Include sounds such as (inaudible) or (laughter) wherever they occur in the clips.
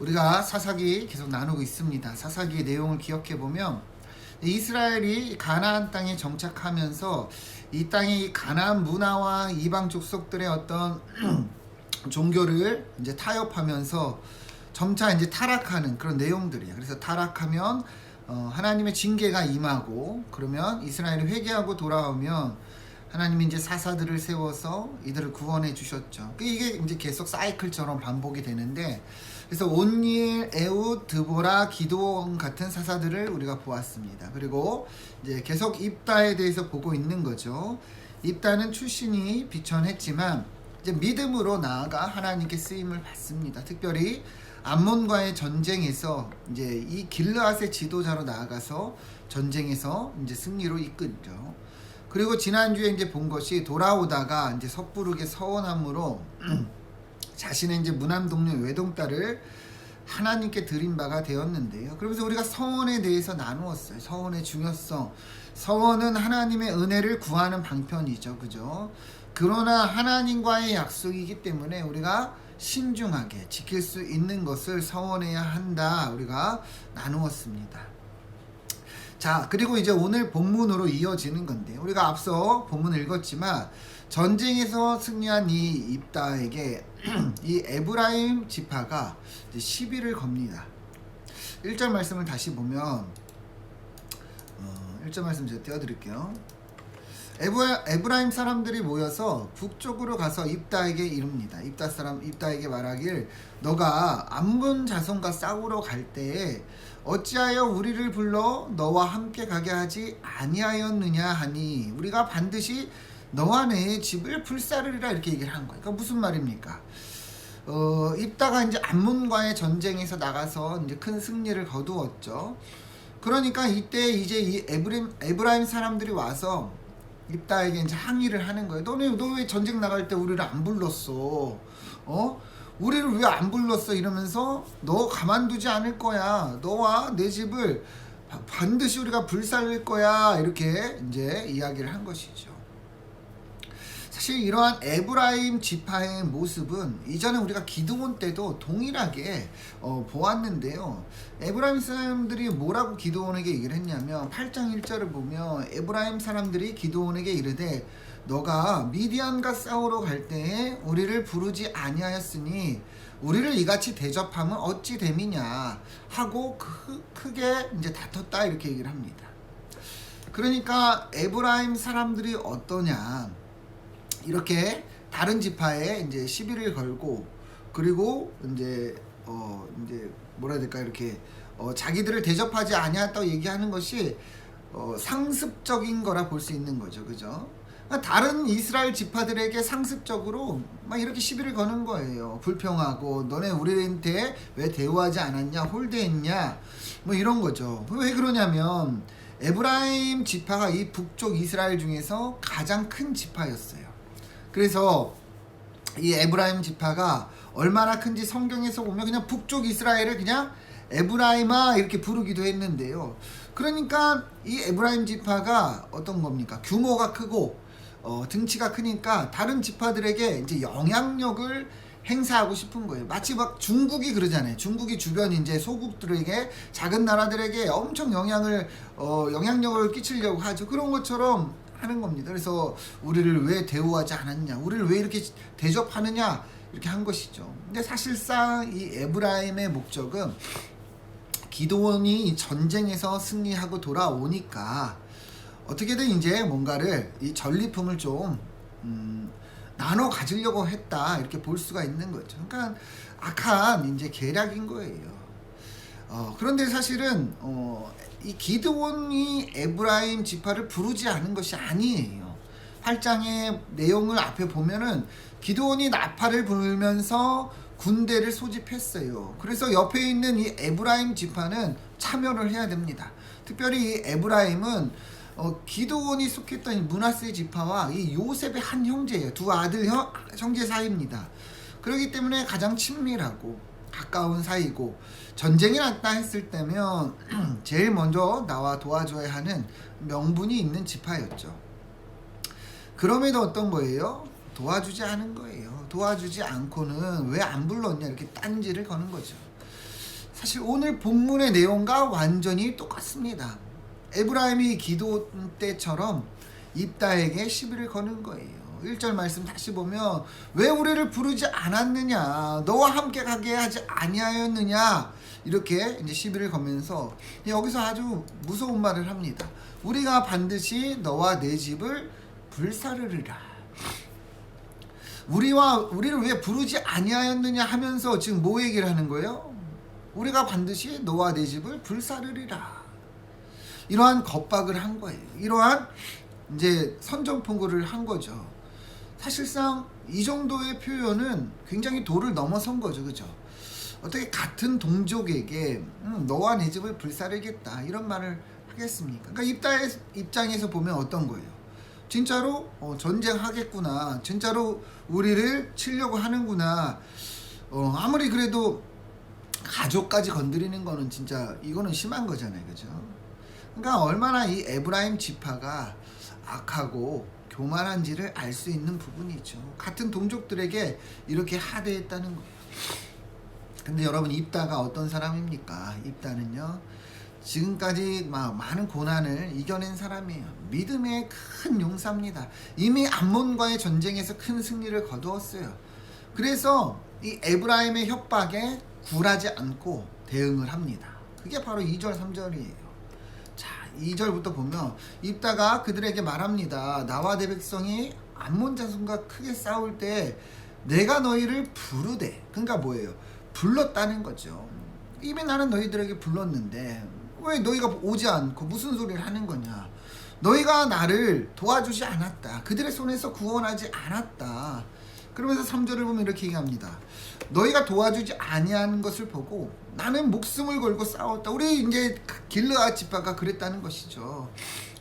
우리가 사사기 계속 나누고 있습니다. 사사기의 내용을 기억해 보면 이스라엘이 가나안 땅에 정착하면서 이 땅의 이 가나안 문화와 이방 족속들의 어떤 (clears throat) 종교를 이제 타협하면서 점차 이제 타락하는 그런 내용들이에요. 그래서 타락하면 어, 하나님의 징계가 임하고 그러면 이스라엘이 회개하고 돌아오면 하나님이 이제 사사들을 세워서 이들을 구원해 주셨죠. 그 이게 이제 계속 사이클처럼 반복이 되는데 그래서 에웃, 드보라, 기도원 같은 사사들을 우리가 보았습니다. 그리고 이제 계속 입다에 대해서 보고 있는 거죠. 입다는 출신이 비천했지만 이제 믿음으로 나아가 하나님께 쓰임을 받습니다. 특별히 암몬과의 전쟁에서 이제 이 길르앗의 지도자로 나아가서 전쟁에서 이제 승리로 이끌죠. 그리고 지난주에 이제 본 것이 돌아오다가 이제 섣부르게 서원함으로 (clears throat) 자신의 이제 무남 동료 외동딸을 하나님께 드린 바가 되었는데요. 그러면서 우리가 서원에 대해서 나누었어요. 서원의 중요성. 서원은 하나님의 은혜를 구하는 방편이죠. 그죠? 그러나 하나님과의 약속이기 때문에 우리가 신중하게 지킬 수 있는 것을 서원해야 한다. 우리가 나누었습니다. 자, 그리고 이제 오늘 본문으로 이어지는 건데, 우리가 앞서 본문을 읽었지만, 전쟁에서 승리한 이 입다에게 (clears throat) 이 에브라임 지파가 시비를 겁니다. 1절 말씀을 다시 보면, 어, 1절 말씀 제가 띄워드릴게요. 에브라, 에브라 임 사람들이 모여서 북쪽으로 가서 입다에게 이릅니다. 입다 사람 입다에게 말하길 너가 암몬 자손과 싸우러 갈 때에 어찌하여 우리를 불러 너와 함께 가게 하지 아니하였느냐 하니 우리가 반드시 너와 내 집을 불사르리라 이렇게 얘기를 한 거예요. 그러니까 무슨 말입니까? 어, 입다가 이제 암몬과의 전쟁에서 나가서 이제 큰 승리를 거두었죠. 그러니까 이때 이제 이 에브림, 에브라임 사람들이 와서 입다에게 이제 항의를 하는 거예요. 너네 너 왜 전쟁 나갈 때 우리를 안 불렀어? 어? 우리를 왜 안 불렀어? 이러면서 너 가만두지 않을 거야. 너와 내 집을 바- 반드시 우리가 불살릴 거야. 이렇게 이제 이야기를 한 것이죠. 사실 이러한 에브라임 지파의 모습은 이전에 우리가 기드온 때도 동일하게 어, 보았는데요. 에브라임 사람들이 뭐라고 기드온에게 얘기를 했냐면 8장 1절을 보면 에브라임 사람들이 기드온에게 이르되 너가 미디안과 싸우러 갈 때에 우리를 부르지 아니하였으니 우리를 이같이 대접하면 어찌 됨이냐 하고 크, 크게 이제 다퉜다 이렇게 얘기를 합니다. 그러니까 에브라임 사람들이 어떠냐 이렇게 다른 지파에 이제 시비를 걸고 그리고 이제 어 이제 뭐라 해야 될까 이렇게 어 자기들을 대접하지 아니했다고 얘기하는 것이 어 상습적인 거라 볼 수 있는 거죠, 그죠? 그러니까 다른 이스라엘 지파들에게 상습적으로 막 이렇게 시비를 거는 거예요. 불평하고 너네 우리한테 왜 대우하지 않았냐, 홀대했냐, 뭐 이런 거죠. 왜 그러냐면 에브라임 지파가 이 북쪽 이스라엘 중에서 가장 큰 지파였어요. 그래서 이 에브라임 지파가 얼마나 큰지 성경에서 보면 그냥 북쪽 이스라엘을 그냥 에브라임아 이렇게 부르기도 했는데요. 그러니까 이 에브라임 지파가 어떤 겁니까? 규모가 크고 어, 등치가 크니까 다른 지파들에게 이제 영향력을 행사하고 싶은 거예요. 마치 막 중국이 그러잖아요. 중국이 주변 이제 소국들에게 작은 나라들에게 엄청 영향을 어, 영향력을 끼치려고 하죠. 그런 것처럼 하는 겁니다. 그래서 우리를 왜 대우하지 않았냐, 우리를 왜 이렇게 대접하느냐 이렇게 한 것이죠. 근데 사실상 이 에브라임의 목적은 기도원이 이 전쟁에서 승리하고 돌아오니까 어떻게든 이제 뭔가를 이 전리품을 좀 음, 나눠 가지려고 했다 이렇게 볼 수가 있는 거죠. 그러니까 악한 이제 계략인 거예요. 어, 그런데 사실은 어, 이 기드온이 에브라임 지파를 부르지 않은 것이 아니에요. 8장의 내용을 앞에 보면은 기드온이 나팔을 불면서 군대를 소집했어요. 그래서 옆에 있는 이 에브라임 지파는 참여를 해야 됩니다. 특별히 이 에브라임은 어, 기도원이 속했던 이 문하세 지파와 이 요셉의 한 형제예요. 두 아들 형, 형제 사이입니다. 그렇기 때문에 가장 친밀하고 가까운 사이고 전쟁이 났다 했을 때면 (clears throat) 제일 먼저 나와 도와줘야 하는 명분이 있는 지파였죠. 그럼에도 어떤 거예요? 도와주지 않은 거예요. 도와주지 않고는 왜 안 불렀냐 이렇게 딴지를 거는 거죠. 사실 오늘 본문의 내용과 완전히 똑같습니다. 에브라임이 기도 때처럼 입다에게 시비를 거는 거예요. 1절 말씀 다시 보면 왜 우리를 부르지 않았느냐 너와 함께 가게 하지 아니하였느냐 이렇게 이제 시비를 거면서 여기서 아주 무서운 말을 합니다. 우리가 반드시 너와 내 집을 불사르리라. 우리와 우리를 왜 부르지 아니하였느냐 하면서 지금 뭐 얘기를 하는 거예요? 우리가 반드시 너와 내 집을 불사르리라. 이러한 겁박을 한 거예요. 이러한 이제 선전포고를 한 거죠. 사실상 이 정도의 표현은 굉장히 도를 넘어선 거죠, 그죠? 어떻게 같은 동족에게 음, 너와 내 집을 불사르겠다 이런 말을 하겠습니까? 그러니까 입다의 입장에서 보면 어떤 거예요? 진짜로 어, 전쟁하겠구나, 진짜로 우리를 치려고 하는구나. 어, 아무리 그래도 가족까지 건드리는 거는 진짜 이거는 심한 거잖아요, 그죠? 그러니까 얼마나 이 에브라임 지파가 악하고 교만한지를 알 수 있는 부분이죠. 같은 동족들에게 이렇게 하대했다는 거예요. 근데 여러분 입다가 어떤 사람입니까? 입다는요. 지금까지 막 많은 고난을 이겨낸 사람이에요. 믿음의 큰 용사입니다. 이미 암몬과의 전쟁에서 큰 승리를 거두었어요. 그래서 이 에브라임의 협박에 굴하지 않고 대응을 합니다. 그게 바로 2절 3절이에요. 자, 2절부터 보면 입다가 그들에게 말합니다. 나와 내 백성이 암몬 자손과 크게 싸울 때 내가 너희를 부르되 그러니까 뭐예요? 불렀다는 거죠. 이미 나는 너희들에게 불렀는데 왜 너희가 오지 않고 무슨 소리를 하는 거냐? 너희가 나를 도와주지 않았다. 그들의 손에서 구원하지 않았다. 그러면서 3절을 보면 이렇게 얘기합니다. 너희가 도와주지 아니하는 것을 보고 나는 목숨을 걸고 싸웠다. 우리 이제 길르아 지파가 그랬다는 것이죠.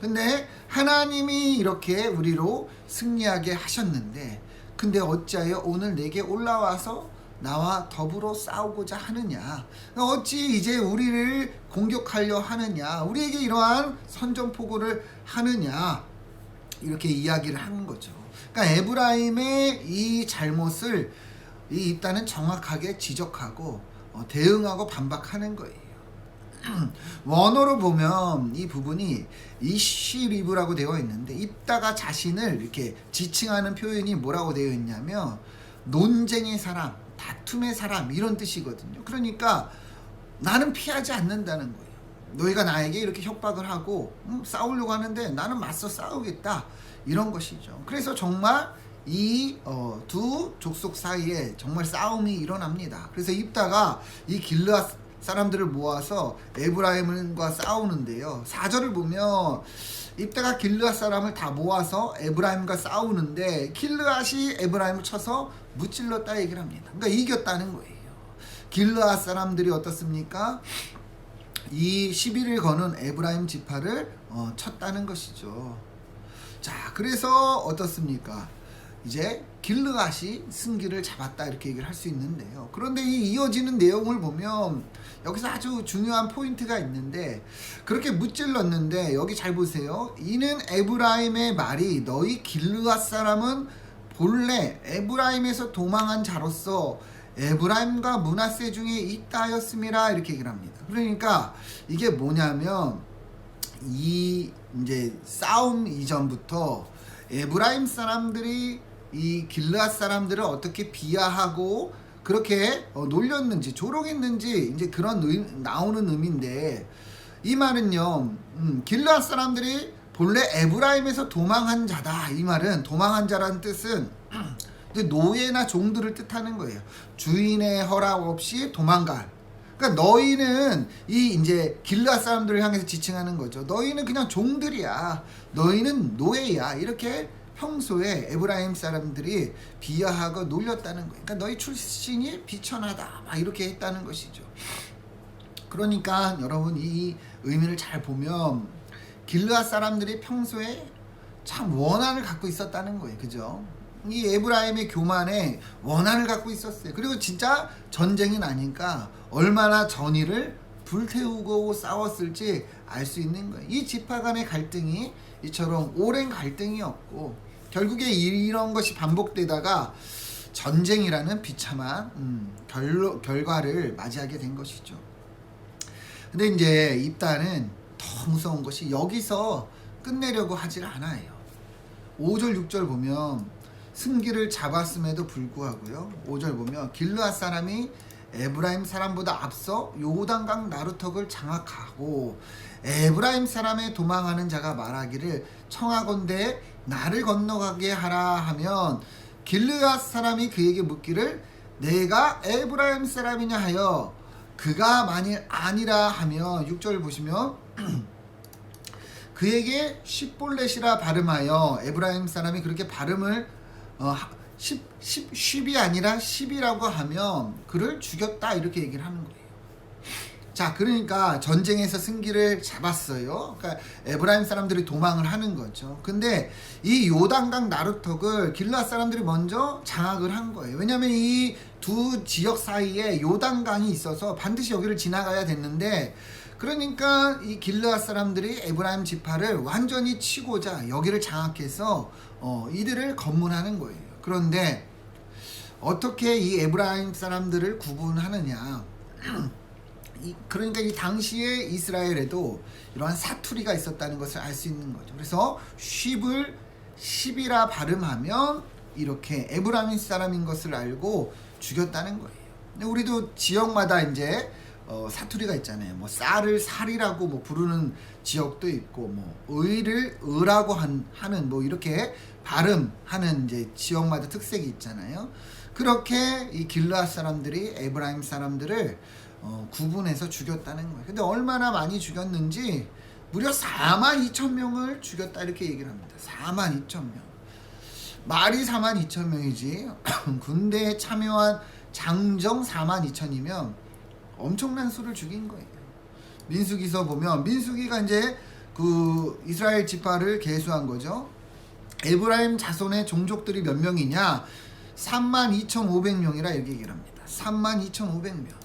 근데 하나님이 이렇게 우리로 승리하게 하셨는데 근데 어찌하여 오늘 내게 올라와서 나와 더불어 싸우고자 하느냐? 어찌 이제 우리를 공격하려 하느냐? 우리에게 이러한 선전포고를 하느냐? 이렇게 이야기를 하는 거죠. 그러니까 에브라임의 이 잘못을 이 입단은 정확하게 지적하고 어, 대응하고 반박하는 거예요. (clears throat) 원어로 보면 이 부분이 이시리브라고 되어 있는데 입다가 자신을 이렇게 지칭하는 표현이 뭐라고 되어 있냐면 논쟁의 사람, 다툼의 사람 이런 뜻이거든요. 그러니까 나는 피하지 않는다는 거예요. 너희가 나에게 이렇게 협박을 하고 음, 싸우려고 하는데 나는 맞서 싸우겠다 이런 것이죠. 그래서 정말 이 어, 두 족속 사이에 정말 싸움이 일어납니다. 그래서 입다가 이 길르앗 사람들을 모아서 에브라임과 싸우는데요. 4절을 보면 입다가 길르앗 사람을 다 모아서 에브라임과 싸우는데 길르앗이 에브라임을 쳐서 무찔렀다 얘기를 합니다. 그러니까 이겼다는 거예요. 길르앗 사람들이 어떻습니까? 이 시비를 거는 에브라임 지파를 어, 쳤다는 것이죠. 자, 그래서 어떻습니까? 이제 길르앗이 승기를 잡았다 이렇게 얘기를 할 수 있는데요. 그런데 이 이어지는 내용을 보면 여기서 아주 중요한 포인트가 있는데 그렇게 무찔렀는데 여기 잘 보세요. 이는 에브라임의 말이 너희 길르앗 사람은 본래 에브라임에서 도망한 자로서 에브라임과 문하세 중에 있다 하였음이라 이렇게 얘기를 합니다. 그러니까 이게 뭐냐면 이 이제 싸움 이전부터 에브라임 사람들이 이 길르앗 사람들을 어떻게 비하하고 그렇게 어, 놀렸는지 조롱했는지 이제 그런 의, 나오는 의미인데 이 말은요 음, 길르앗 사람들이 본래 에브라임에서 도망한 자다 이 말은 도망한 자라는 뜻은 노예나 종들을 뜻하는 거예요 주인의 허락 없이 도망갈 그러니까 너희는 이 이제 길르앗 사람들을 향해서 지칭하는 거죠 너희는 그냥 종들이야 너희는 노예야 이렇게 평소에 에브라임 사람들이 비하하고 놀렸다는 거예요. 그러니까 너희 출신이 비천하다 막 이렇게 했다는 것이죠. 그러니까 여러분 이 의미를 잘 보면 길르앗 사람들이 평소에 참 원한을 갖고 있었다는 거예요. 그죠? 이 에브라임의 교만에 원한을 갖고 있었어요. 그리고 진짜 전쟁이 나니까 얼마나 전의를 불태우고 싸웠을지 알 수 있는 거예요. 이 지파 간의 갈등이 이처럼 오랜 갈등이었고 결국에 이런 것이 반복되다가 전쟁이라는 비참한 음, 결, 결과를 맞이하게 된 것이죠. 근데 이제 입다는 더 무서운 것이 여기서 끝내려고 하질 않아요. 5절 6절 보면 승기를 잡았음에도 불구하고요. 5절 보면 길르앗 사람이 에브라임 사람보다 앞서 요단강 나루턱을 장악하고 에브라임 사람의 도망하는 자가 말하기를 청하건대 나를 건너가게 하라 하면 길르앗 사람이 그에게 묻기를 내가 에브라임 사람이냐 하여 그가 만일 아니라 하면 6절 보시면 (clears throat) 그에게 십볼렛이라 발음하여 에브라임 사람이 그렇게 발음을 어, 10, 10, 10이 아니라 10이라고 하면 그를 죽였다 이렇게 얘기를 하는 거예요. 자, 그러니까 전쟁에서 승기를 잡았어요. 그러니까 에브라임 사람들이 도망을 하는 거죠. 근데 이 요단강 나루턱을 길라 사람들이 먼저 장악을 한 거예요. 왜냐하면 이 두 지역 사이에 요단강이 있어서 반드시 여기를 지나가야 됐는데 그러니까 이 길르앗 사람들이 에브라임 지파를 완전히 치고자 여기를 장악해서 어, 이들을 검문하는 거예요. 그런데 어떻게 이 에브라임 사람들을 구분하느냐? (clears throat) 이, 그러니까 이 당시에 이스라엘에도 이러한 사투리가 있었다는 것을 알 수 있는 거죠. 그래서 쉽을 10이라 발음하면 이렇게 에브라임 사람인 것을 알고 죽였다는 거예요. 우리도 지역마다 이제 어, 사투리가 있잖아요. 뭐 쌀을 살이라고 뭐 부르는 지역도 있고 뭐 의를 의라고 한, 하는 뭐 이렇게 발음하는 이제 지역마다 특색이 있잖아요. 그렇게 이 길르앗 사람들이 에브라임 사람들을 어, 구분해서 죽였다는 거예요. 근데 얼마나 많이 죽였는지 무려 4만 2천 명을 죽였다 이렇게 얘기를 합니다. 4만 2천 명. 말이 4만 2천 명이지 (clears throat) 군대에 참여한 장정 4만 2천이면 엄청난 수를 죽인 거예요. 민수기서 보면 민수기가 이제 그 이스라엘 지파를 계수한 거죠. 에브라임 자손의 종족들이 몇 명이냐? 3만 2,500명이라 이렇게 얘기를 합니다. 3만 2,500명.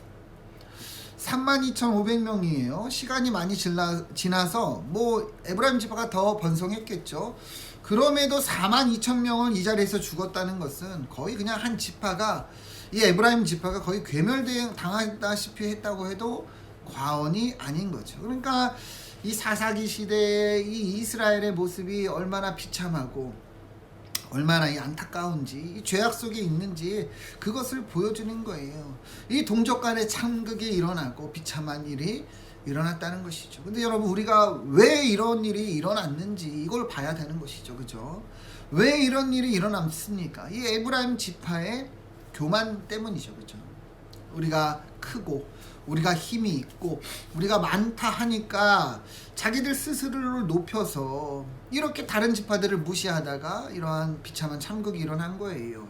3만 2,500명이에요. 시간이 많이 지나, 지나서 뭐 에브라임 지파가 더 번성했겠죠. 그럼에도 4만 2천 명을 이 자리에서 죽었다는 것은 거의 그냥 한 지파가 이 에브라임 지파가 거의 괴멸 당하다시피 했다고 해도 과언이 아닌 거죠. 그러니까 이 사사기 시대의 이 이스라엘의 모습이 얼마나 비참하고 얼마나 이 안타까운지 이 죄악 속에 있는지 그것을 보여주는 거예요. 이 동족 간의 참극이 일어나고 비참한 일이 일어났다는 것이죠. 근데 여러분 우리가 왜 이런 일이 일어났는지 이걸 봐야 되는 것이죠. 그죠? 왜 이런 일이 일어났습니까? 이 에브라임 지파의 교만 때문이죠. 그죠? 우리가 크고 우리가 힘이 있고 우리가 많다 하니까 자기들 스스로를 높여서 이렇게 다른 지파들을 무시하다가 이러한 비참한 참극이 일어난 거예요.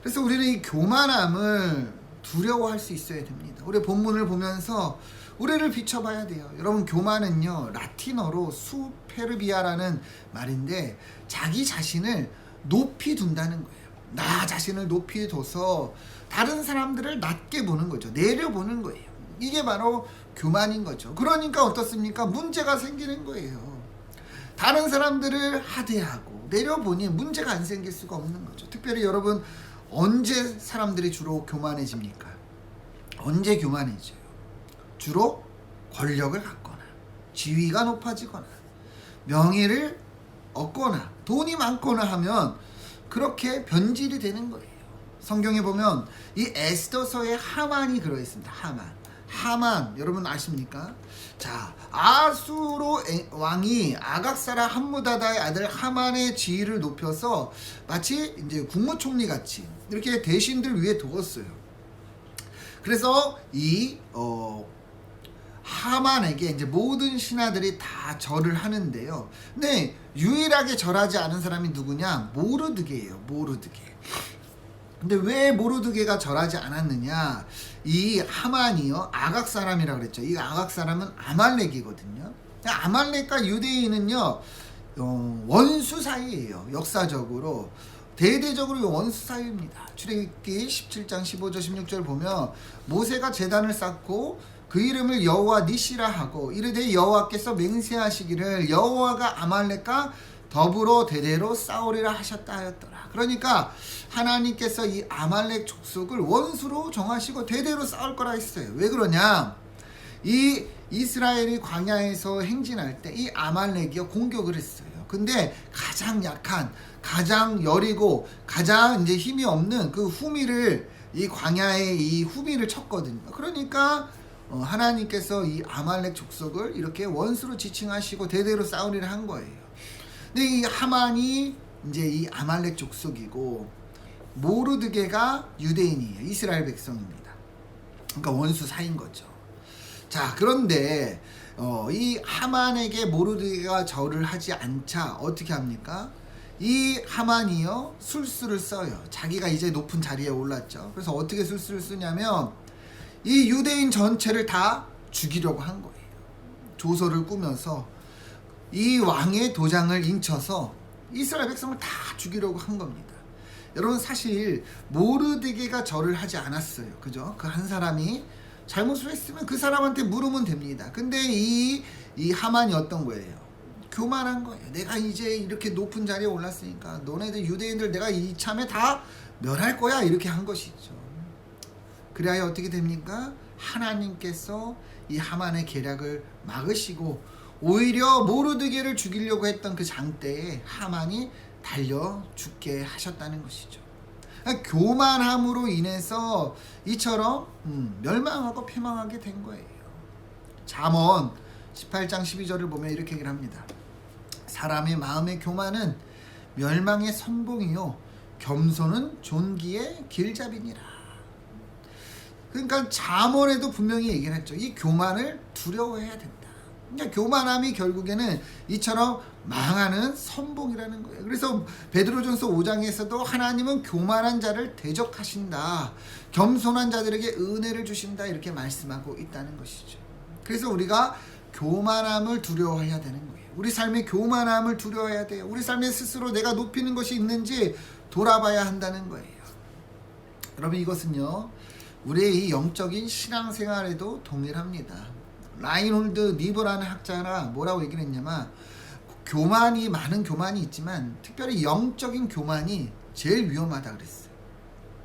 그래서 우리는 이 교만함을 두려워할 수 있어야 됩니다. 우리 본문을 보면서 우리를 비춰봐야 돼요. 여러분 교만은요 라틴어로 수페르비아라는 말인데 자기 자신을 높이 둔다는 거예요. 나 자신을 높이 둬서 다른 사람들을 낮게 보는 거죠. 내려보는 거예요. 이게 바로 교만인 거죠. 그러니까 어떻습니까? 문제가 생기는 거예요. 다른 사람들을 하대하고 내려보니 문제가 안 생길 수가 없는 거죠. 특별히 여러분 언제 사람들이 주로 교만해집니까? 언제 교만해져요? 주로 권력을 갖거나 지위가 높아지거나 명예를 얻거나 돈이 많거나 하면 그렇게 변질이 되는 거예요. 성경에 보면 이 에스더서에 하만이 들어 있습니다. 하만. 하만 여러분 아십니까? 자 아수로 왕이 아각사라 함무다다의 아들 하만의 지위를 높여서 마치 이제 국무총리 같이 이렇게 대신들 위에 두었어요. 그래서 이 어, 하만에게 이제 모든 신하들이 다 절을 하는데요. 근데 유일하게 절하지 않은 사람이 누구냐? 모르드게예요. 모르드게. 근데 왜 모르드게가 절하지 않았느냐? 이 하만이요 아각 사람이라 그랬죠. 이 아각 사람은 아말렉이거든요. 아말렉과 유대인은요 어, 원수 사이예요. 역사적으로 대대적으로 원수 사이입니다. 출애굽기 17장 15절 16절 보면 모세가 제단을 쌓고 그 이름을 여호와 니시라 하고 이르되 여호와께서 맹세하시기를 여호와가 아말렉과 더불어 대대로 싸우리라 하셨다 하였더라. 그러니까 하나님께서 이 아말렉 족속을 원수로 정하시고 대대로 싸울 거라 했어요. 왜 그러냐? 이 이스라엘이 광야에서 행진할 때 이 아말렉이요 공격을 했어요. 근데 가장 약한, 가장 여리고 가장 이제 힘이 없는 그 후미를 이 광야에 이 후미를 쳤거든요. 그러니까 어, 하나님께서 이 아말렉 족속을 이렇게 원수로 지칭하시고 대대로 싸우리를 한 거예요. 근데 이 하만이 이제 이 아말렉 족속이고 모르드게가 유대인이에요. 이스라엘 백성입니다. 그러니까 원수 사인 거죠. 자, 그런데 어, 이 하만에게 모르드게가 절을 하지 않자 어떻게 합니까? 이 하만이요 술수를 써요. 자기가 이제 높은 자리에 올랐죠. 그래서 어떻게 술수를 쓰냐면 이 유대인 전체를 다 죽이려고 한 거예요. 조서를 꾸며서 이 왕의 도장을 인쳐서 이스라엘 백성을 다 죽이려고 한 겁니다. 여러분 사실 모르드게가 절을 하지 않았어요. 그죠? 그 한 사람이 잘못을 했으면 그 사람한테 물으면 됩니다. 근데 이, 이 하만이 어떤 거예요? 교만한 거예요. 내가 이제 이렇게 높은 자리에 올랐으니까 너네들 유대인들 내가 이참에 다 멸할 거야 이렇게 한 것이죠. 그래야 어떻게 됩니까? 하나님께서 이 하만의 계략을 막으시고 오히려 모르드게를 죽이려고 했던 그 장대에 하만이 달려 죽게 하셨다는 것이죠. 그러니까 교만함으로 인해서 이처럼 음, 멸망하고 패망하게 된 거예요. 잠언 18장 12절을 보면 이렇게 얘기를 합니다. 사람의 마음의 교만은 멸망의 선봉이요 겸손은 존귀의 길잡이니라. 그러니까 잠언에도 분명히 얘기를 했죠. 이 교만을 두려워해야 된다. 그러니까 교만함이 결국에는 이처럼 망하는 선봉이라는 거예요. 그래서 베드로전서 5장에서도 하나님은 교만한 자를 대적하신다. 겸손한 자들에게 은혜를 주신다. 이렇게 말씀하고 있다는 것이죠. 그래서 우리가 교만함을 두려워해야 되는 거예요. 우리 삶의 교만함을 두려워해야 돼요. 우리 삶에 스스로 내가 높이는 것이 있는지 돌아봐야 한다는 거예요. 여러분 이것은요. 우리의 이 영적인 신앙생활에도 동일합니다. 라인홀드 니버라는 학자가 뭐라고 얘기를 했냐면 교만이 많은 교만이 있지만 특별히 영적인 교만이 제일 위험하다 그랬어요.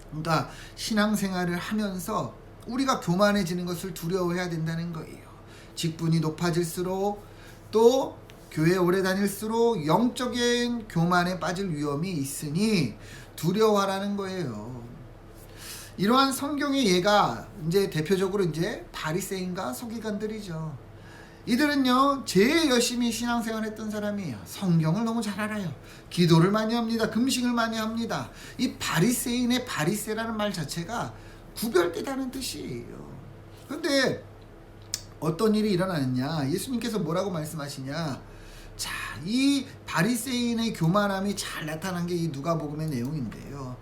그러니까 신앙생활을 하면서 우리가 교만해지는 것을 두려워해야 된다는 거예요. 직분이 높아질수록 또 교회 오래 다닐수록 영적인 교만에 빠질 위험이 있으니 두려워하라는 거예요. 이러한 성경의 예가 이제 대표적으로 이제 바리새인과 서기관들이죠. 이들은요 제일 열심히 신앙생활 했던 사람이에요. 성경을 너무 잘 알아요. 기도를 많이 합니다. 금식을 많이 합니다. 이 바리새인의 바리새라는 말 자체가 구별되다는 뜻이에요. 그런데 어떤 일이 일어나느냐? 예수님께서 뭐라고 말씀하시냐? 자, 이 바리새인의 교만함이 잘 나타난 게 이 누가복음의 내용인데요.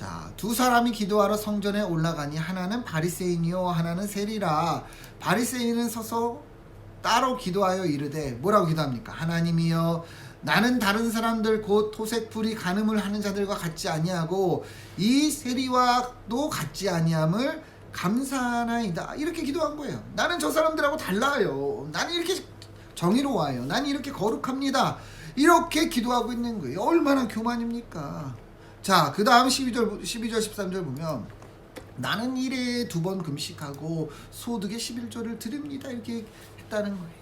자, 두 사람이 기도하러 성전에 올라가니 하나는 바리새인이요 하나는 세리라. 바리새인은 서서 따로 기도하여 이르되 뭐라고 기도합니까? 하나님이여 나는 다른 사람들 곧 토색 불이 간음을 하는 자들과 같지 아니하고 이 세리와도 같지 아니함을 감사하나이다. 이렇게 기도한 거예요. 나는 저 사람들하고 달라요. 나는 이렇게 정의로워요. 나는 이렇게 거룩합니다. 이렇게 기도하고 있는 거예요. 얼마나 교만입니까? 자, 그 다음 12절, 12절, 13절 보면 나는 일에 두 번 금식하고 소득의 11조를 드립니다. 이렇게 했다는 거예요.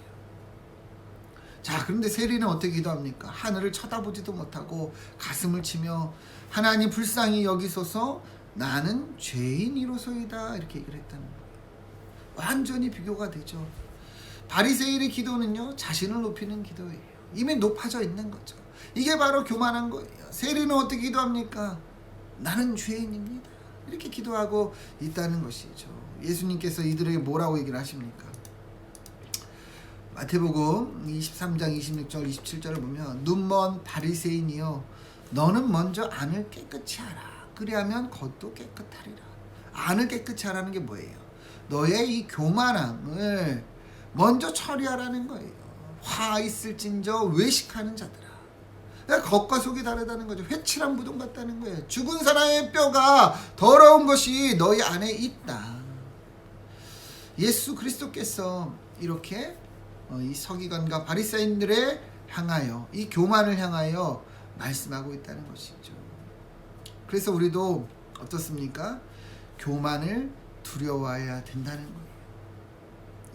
자, 그런데 세리는 어떻게 기도합니까? 하늘을 쳐다보지도 못하고 가슴을 치며 하나님 불쌍히 여기소서 나는 죄인이로소이다. 이렇게 얘기를 했다는 거예요. 완전히 비교가 되죠. 바리새인의 기도는요, 자신을 높이는 기도예요. 이미 높아져 있는 거죠. 이게 바로 교만한 거예요. 세리는 어떻게 기도합니까? 나는 죄인입니다. 이렇게 기도하고 있다는 것이죠. 예수님께서 이들에게 뭐라고 얘기를 하십니까? 마태복음 23장 26절 27절을 보면 눈먼 바리새인이여 너는 먼저 안을 깨끗이 하라. 그리하면 겉도 깨끗하리라. 안을 깨끗이 하라는 게 뭐예요? 너의 이 교만함을 먼저 처리하라는 거예요. 화 있을진저 외식하는 자들아. 겉과 속이 다르다는 거죠. 회칠한 무덤 같다는 거예요. 죽은 사람의 뼈가 더러운 것이 너희 안에 있다. 예수 그리스도께서 이렇게 어, 이 서기관과 바리새인들에 향하여 이 교만을 향하여 말씀하고 있다는 것이죠. 그래서 우리도 어떻습니까? 교만을 두려워해야 된다는 거예요.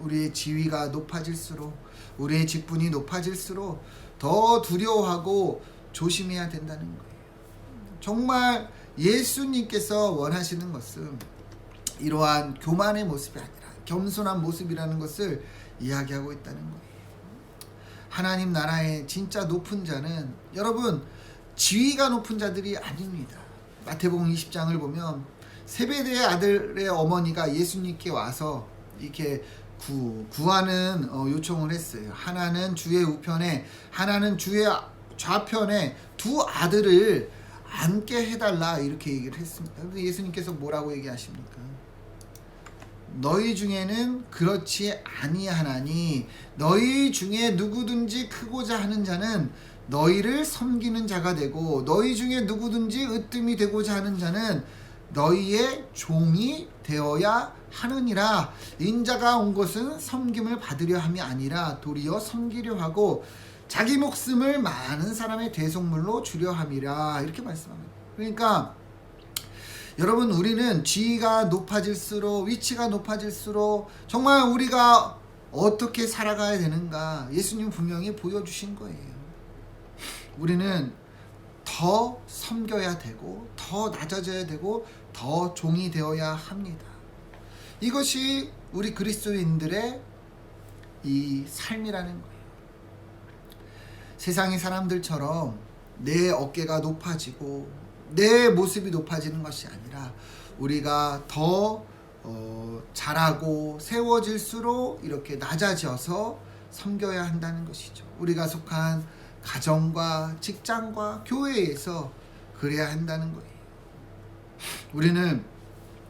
우리의 지위가 높아질수록 우리의 직분이 높아질수록 더 두려워하고 조심해야 된다는 거예요. 정말 예수님께서 원하시는 것은 이러한 교만의 모습이 아니라 겸손한 모습이라는 것을 이야기하고 있다는 거예요. 하나님 나라의 진짜 높은 자는 여러분 지위가 높은 자들이 아닙니다. 마태복음 20장을 보면 세베대의 아들의 어머니가 예수님께 와서 이렇게 구, 구하는 어, 요청을 했어요. 하나는 주의 우편에 하나는 주의 좌편에 두 아들을 앉게 해달라 이렇게 얘기를 했습니다. 예수님께서 뭐라고 얘기하십니까? 너희 중에는 그렇지 아니하나니 너희 중에 누구든지 크고자 하는 자는 너희를 섬기는 자가 되고 너희 중에 누구든지 으뜸이 되고자 하는 자는 너희의 종이 되어야 하느니라 인자가 온 것은 섬김을 받으려 함이 아니라 도리어 섬기려 하고 자기 목숨을 많은 사람의 대속물로 주려 함이라 이렇게 말씀합니다. 그러니까 여러분 우리는 지위가 높아질수록 위치가 높아질수록 정말 우리가 어떻게 살아가야 되는가 예수님 분명히 보여주신 거예요. 우리는 더 섬겨야 되고 더 낮아져야 되고 더 종이 되어야 합니다. 이것이 우리 그리스도인들의 이 삶이라는 거예요. 세상의 사람들처럼 내 어깨가 높아지고 내 모습이 높아지는 것이 아니라 우리가 더 어, 잘하고 세워질수록 이렇게 낮아져서 섬겨야 한다는 것이죠. 우리가 속한 가정과 직장과 교회에서 그래야 한다는 거예요. 우리는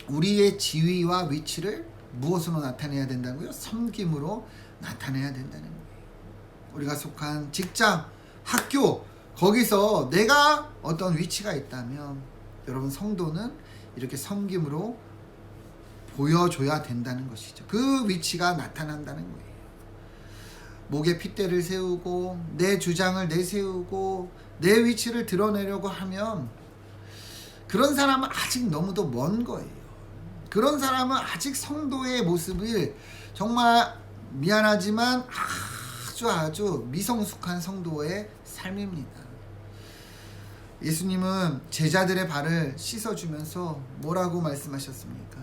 우리의 지위와 위치를 무엇으로 나타내야 된다고요? 섬김으로 나타내야 된다는 거예요. 우리가 속한 직장, 학교, 거기서 내가 어떤 위치가 있다면 여러분 성도는 이렇게 섬김으로 보여줘야 된다는 것이죠. 그 위치가 나타난다는 거예요. 목에 핏대를 세우고 내 주장을 내세우고 내 위치를 드러내려고 하면 그런 사람은 아직 너무도 먼 거예요. 그런 사람은 아직 성도의 모습을 정말 미안하지만 아주 아주 미성숙한 성도의 삶입니다. 예수님은 제자들의 발을 씻어주면서 뭐라고 말씀하셨습니까?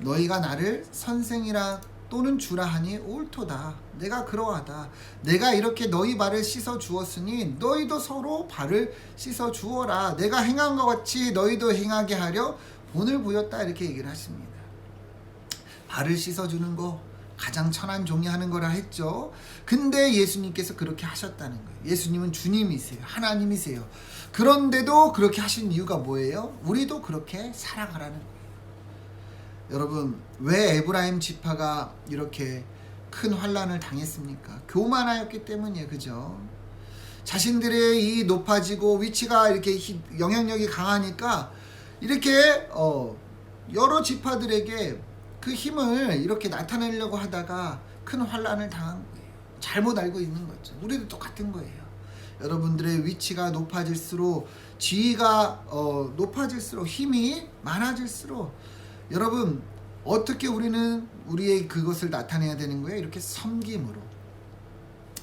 너희가 나를 선생이라 또는 주라 하니 옳도다. 내가 그러하다. 내가 이렇게 너희 발을 씻어 주었으니 너희도 서로 발을 씻어 주어라. 내가 행한 것 같이 너희도 행하게 하려 본을 보였다. 이렇게 얘기를 하십니다. 발을 씻어 주는 거 가장 천한 종이 하는 거라 했죠. 근데 예수님께서 그렇게 하셨다는 거예요. 예수님은 주님이세요. 하나님이세요. 그런데도 그렇게 하신 이유가 뭐예요? 우리도 그렇게 살아가라는 거예요. 여러분 왜 에브라임 지파가 이렇게 큰 환란을 당했습니까? 교만하였기 때문이에요. 그죠? 자신들의 이 높아지고 위치가 이렇게 영향력이 강하니까 이렇게 어 여러 지파들에게 그 힘을 이렇게 나타내려고 하다가 큰 환란을 당한 거예요. 잘못 알고 있는 거죠. 우리도 똑같은 거예요. 여러분들의 위치가 높아질수록 지위가 어, 높아질수록 힘이 많아질수록 여러분 어떻게 우리는 우리의 그것을 나타내야 되는 거예요? 이렇게 섬김으로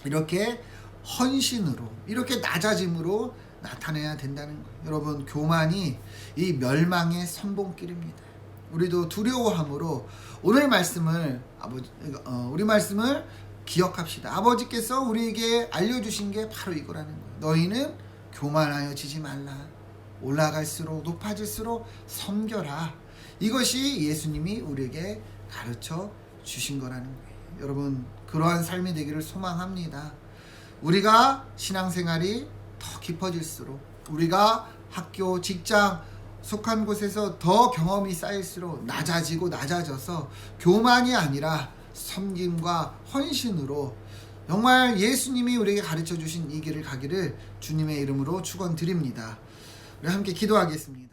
이렇게 헌신으로 이렇게 낮아짐으로 나타내야 된다는 거예요. 여러분 교만이 이 멸망의 선봉길입니다. 우리도 두려워함으로 오늘 말씀을 아버지 어, 우리 말씀을 기억합시다. 아버지께서 우리에게 알려주신 게 바로 이거라는 거예요. 너희는 교만하여 지지 말라. 올라갈수록 높아질수록 섬겨라. 이것이 예수님이 우리에게 가르쳐 주신 거라는 거예요. 여러분 그러한 삶이 되기를 소망합니다. 우리가 신앙생활이 더 깊어질수록 우리가 학교, 직장 속한 곳에서 더 경험이 쌓일수록 낮아지고 낮아져서 교만이 아니라 섬김과 헌신으로 정말 예수님이 우리에게 가르쳐 주신 이 길을 가기를 주님의 이름으로 축원드립니다. 우리 함께 기도하겠습니다.